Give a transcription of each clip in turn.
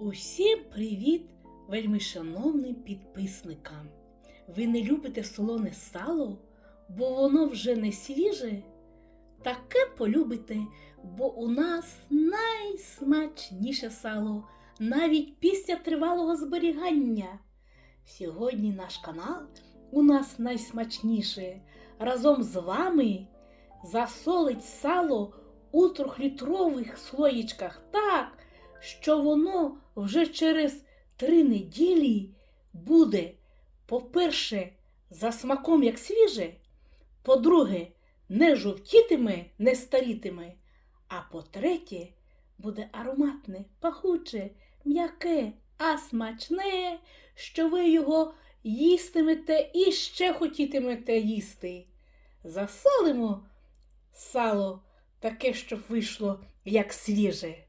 Усім привіт, вельми шановним підписникам. Ви не любите солоне сало, бо воно вже не свіже? Таке полюбите, бо у нас найсмачніше сало, навіть після тривалого зберігання. Сьогодні наш канал у нас найсмачніше. Разом з вами засолить сало у трьохлітрових слоїчках так, що воно вже через три неділі буде, по-перше, за смаком як свіже, по-друге, не жовтітиме, не старітиме, а по-третє, буде ароматне, пахуче, м'яке, а смачне, що ви його їстимете і ще хотітимете їсти. Засолимо сало таке, щоб вийшло як свіже.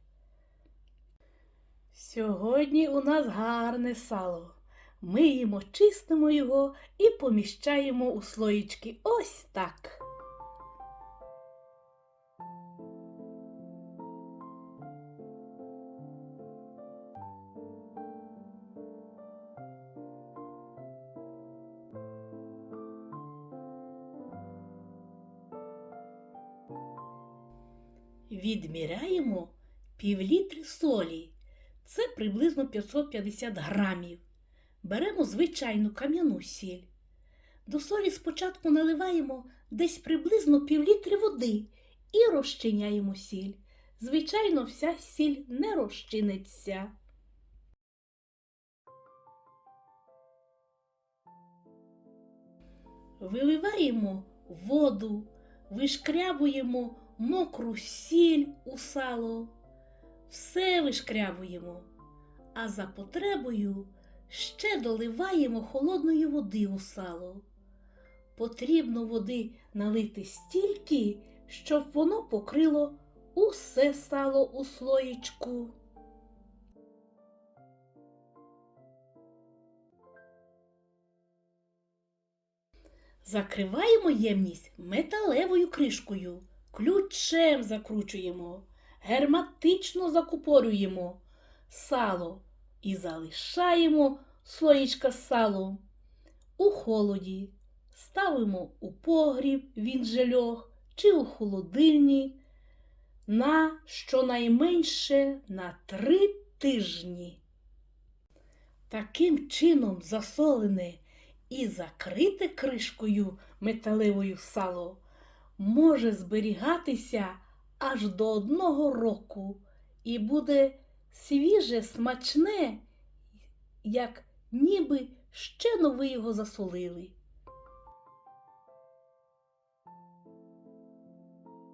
Сьогодні у нас гарне сало. Миємо, чистимо його і поміщаємо у слоїчки ось так. Відміряємо півлітри солі. Це приблизно 550 грамів. Беремо звичайну кам'яну сіль. До солі спочатку наливаємо десь приблизно півлітри води і розчиняємо сіль. Звичайно, вся сіль не розчиниться. Виливаємо воду, вишкрябуємо мокру сіль у сало. Все вишкрябуємо, а за потребою ще доливаємо холодної води у сало. Потрібно води налити стільки, щоб воно покрило усе сало у слоїчку. Закриваємо ємність металевою кришкою, ключем закручуємо, герметично закупорюємо сало і залишаємо слоїчка з салом у холоді. Ставимо у погріб, він же льох, чи у холодильник на щонайменше на три тижні. Таким чином засолене і закрите кришкою металевою сало може зберігатися аж до одного року і буде свіже, смачне, як ніби ще нови його засолили.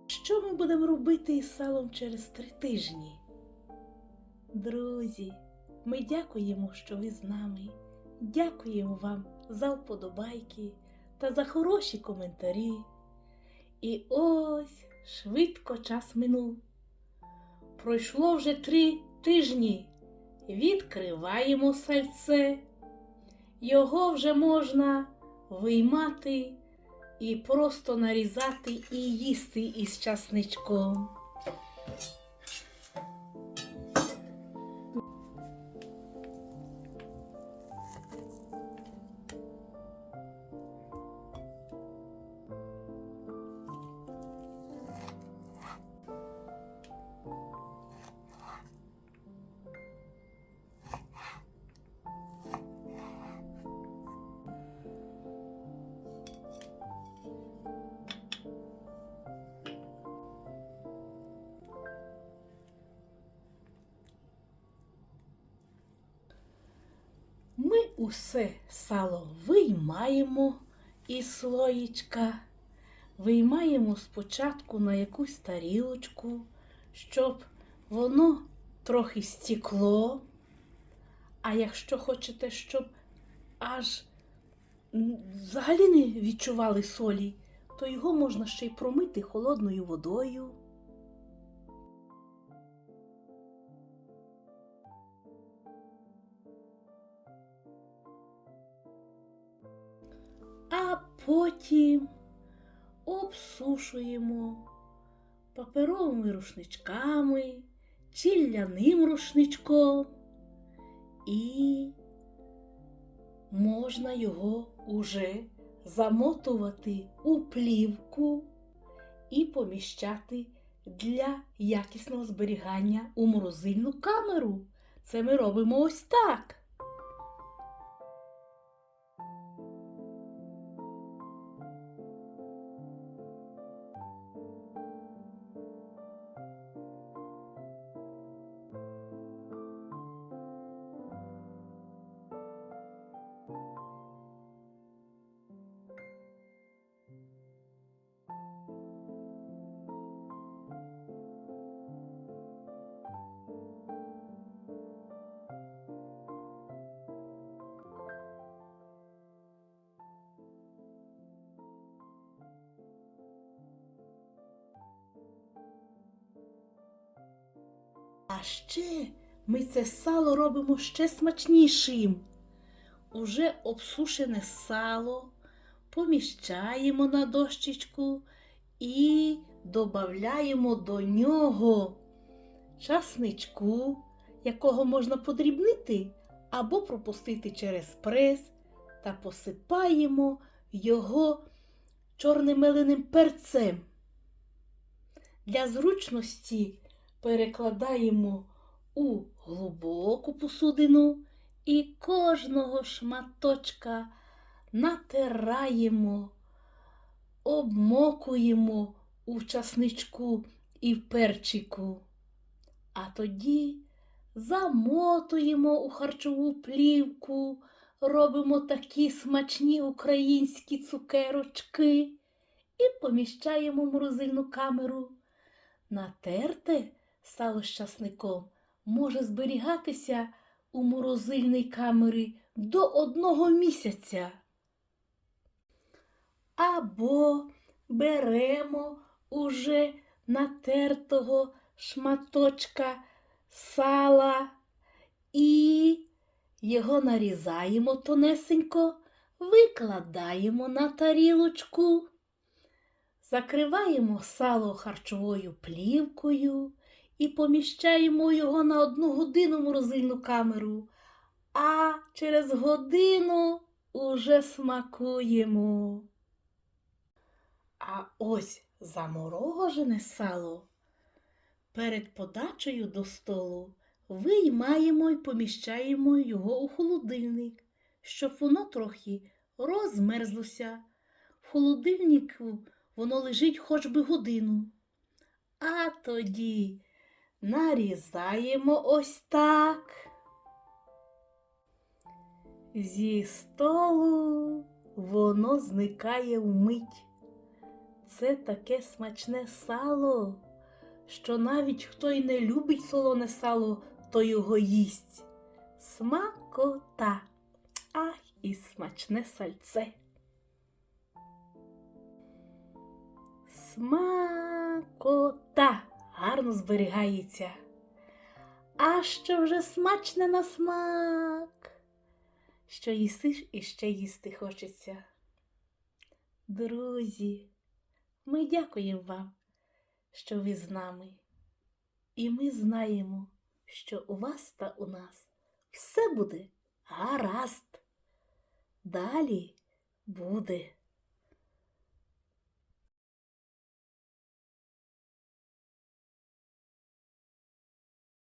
Що ми будемо робити із салом через три тижні? Друзі, ми дякуємо, що ви з нами. Дякуємо вам за вподобайки та за хороші коментарі. І ось швидко час минув. Пройшло вже три тижні. Відкриваємо сальце. Його вже можна виймати і просто нарізати і їсти із часничком. Усе сало виймаємо із слоїчка, виймаємо спочатку на якусь тарілочку, щоб воно трохи стікло. А якщо хочете, щоб аж взагалі не відчували солі, то його можна ще й промити холодною водою. А потім обсушуємо паперовими рушничками чи ляним рушничком І можна його уже замотувати у плівку і поміщати для якісного зберігання у морозильну камеру. Це ми робимо ось так. А ще ми це сало робимо ще смачнішим. Уже обсушене сало поміщаємо на дощечку і додаємо до нього часничку, якого можна подрібнити або пропустити через прес, та посипаємо його чорним меленим перцем. Для зручності перекладаємо у глибоку посудину і кожного шматочка натираємо, обмокуємо у часничку і в перчику. А тоді замотуємо у харчову плівку, робимо такі смачні українські цукерочки і поміщаємо в морозильну камеру. Натерте сало з часником може зберігатися у морозильній камері до одного місяця. Або беремо уже натертого шматочка сала і його нарізаємо тонесенько, викладаємо на тарілочку. Закриваємо сало харчовою плівкою і поміщаємо його на одну годину в морозильну камеру, а через годину уже смакуємо. А ось заморожене сало перед подачею до столу виймаємо і поміщаємо його у холодильник, щоб воно трохи розмерзлося. В холодильнику воно лежить хоч би годину. А тоді нарізаємо ось так. Зі столу воно зникає вмить. Це таке смачне сало, що навіть хто й не любить солоне сало, то його їсть. Смакота, ах, і смачне сальце. Смакота гарно зберігається. А що вже смачне на смак, що їсиш і ще їсти хочеться. Друзі, ми дякуємо вам, що ви з нами, і ми знаємо, що у вас та у нас все буде гаразд. Далі буде.